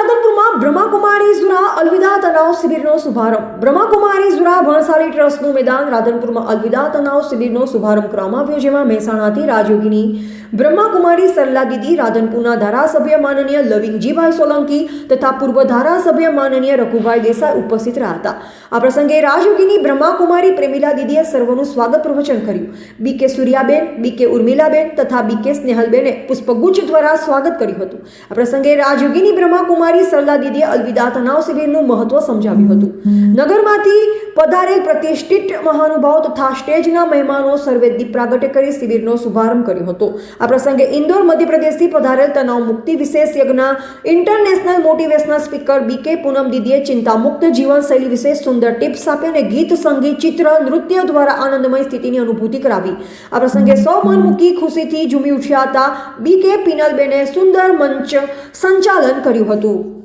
રાધનપુરમાં બ્રહ્માકુમારી ઝુરા અલવિદા તનાવ શિબિરનો શુભારંભ. બ્રહ્માકુમારી ઝુરા ભણસાલી ટ્રસ્ટનું મેદાન રાધનપુરમાં અલવિદા તનાવ શિબિરનો શુભારંભ કરવામાં આવ્યો, જેમાં મહેસાણાથી રાજયોગીની બ્રહ્માકુમારી સરલા દીદી રાધનપુરના ધારાસભ્ય માનનીય લવિંગજીભાઈ સોલંકી તથા પૂર્વ ધારાસભ્ય માનનીય રઘુભાઈ દેસાઈ ઉપસ્થિત રહ્યા હતા. આ પ્રસંગે રાજયોગીની બ્રહ્માકુમારી પ્રેમિલા દીદીએ સર્વનું સ્વાગત પ્રવચન કર્યું. બી કે સૂર્યાબેન, બી કે ઉર્મિલાબેન તથા બી કે સ્નેહલબેને પુષ્પગુચ્છ દ્વારા સ્વાગત કર્યું હતું. આ પ્રસંગે રાજયોગીની બ્રહ્માકુમારી સરલા દીદીએ અલવિદા તનાવ શિબિરનું મહત્વ સમજાવ્યું હતું. નગરમાંથી પધારેલ પ્રતિષ્ઠિત મહાનુભાવ તથા સ્ટેજના મહેમાનો સર્વે દીપ પ્રાગટ્ય કરી શિબિરનો શુભારંભ કર્યો હતો. આ પ્રસંગે ઇન્દોર મધ્યપ્રદેશથી પધારેલ તનાવ મુક્તિ વિશેષ યજ્ઞના international motivational speaker B K Poonam દીદીએ ચિંતા મુક્ત જીવનશૈલી વિશે સુંદર ટિપ્સ આપી અને ગીત, સંગીત, ચિત્ર, નૃત્ય દ્વારા આનંદમય સ્થિતિની અનુભૂતિ કરાવી. આ પ્રસંગે સૌ મૂકી ખુશીથી ઝૂમી ઉઠ્યા હતા બી કે પિનલબેને સુંદર મંચ સંચાલન કર્યું હતું.